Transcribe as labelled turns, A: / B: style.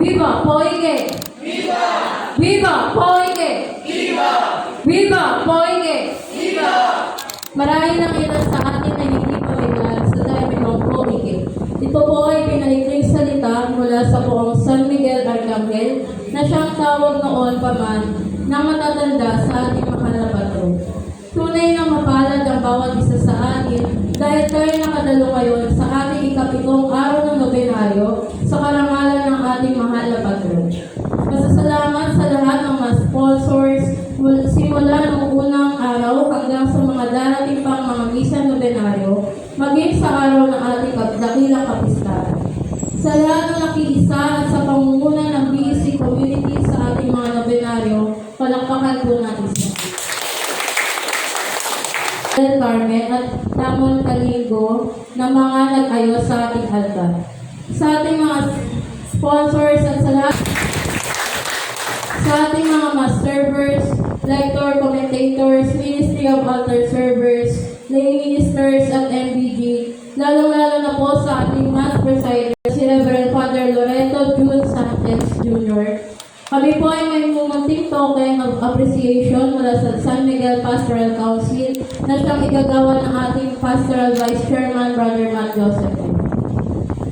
A: Viva Poige! Viva! Viva Poige! Viva! Viva Poige! Viva! Marahil ang ilan sa atin ay hindi pamilyar sa terminong Poige. Ito po ay pinalikling salita mula sa poong San Miguel Arcangel na siyang tawag noon pa man ng matatanda sa ating mahal na patron. Tunay na mapalad ang bawat isa sa atin dahil tayo nakadalo ngayon sa ating ikapitong araw ng nobenaryo sa karangalan ng ating mahal na patron. Masasalamat sa lahat ng mga sponsors mul- simula noong unang araw hanggang sa mga darating pang mga misa nobenaryo maging sa araw ng ating dakilang kapistahan. Sa lahat ng nakiisa at sa pangunguna ng BEC community sa ating mga nobenaryo, palakpakan po natin siya. Del Carmen at Tamon Kaligo na mga nag-ayos sa ating altar. Sa ating mga sponsors at sa lahat sa ating mga mass servers, lector, commentators, Ministry of Altar Servers, lay ministers at MBG, lalong-lalo na po sa ating mass presider, si Reverend Father Loreto June Sanchez Jr. Kami po ay may mumunting token of appreciation mula sa San Miguel Pastoral Council na siyang igagawa ng ating Pastoral Vice Chairman, Brother Matt Joseph.